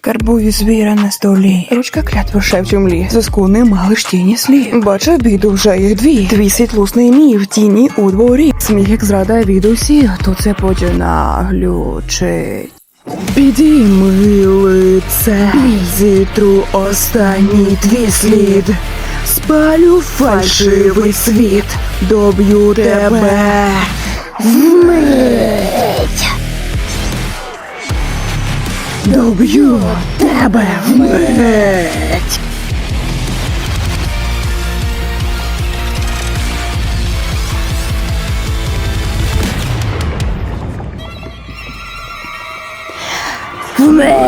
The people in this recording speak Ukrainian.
Карбові звіра на столі. Ручка клятва ще в чумлі. Зиску нема ж тіні слі. Бачу біду вже їх дві. Твій світлусний мій в тіні у дворі. Сміх як зрада від усіх, то це починаглючить. Підійми лице, зітру останній твій слід. Спалю фальшивий світ, доб'ю тебе. Вмить. Доб'ю тебе вмить. Вмить.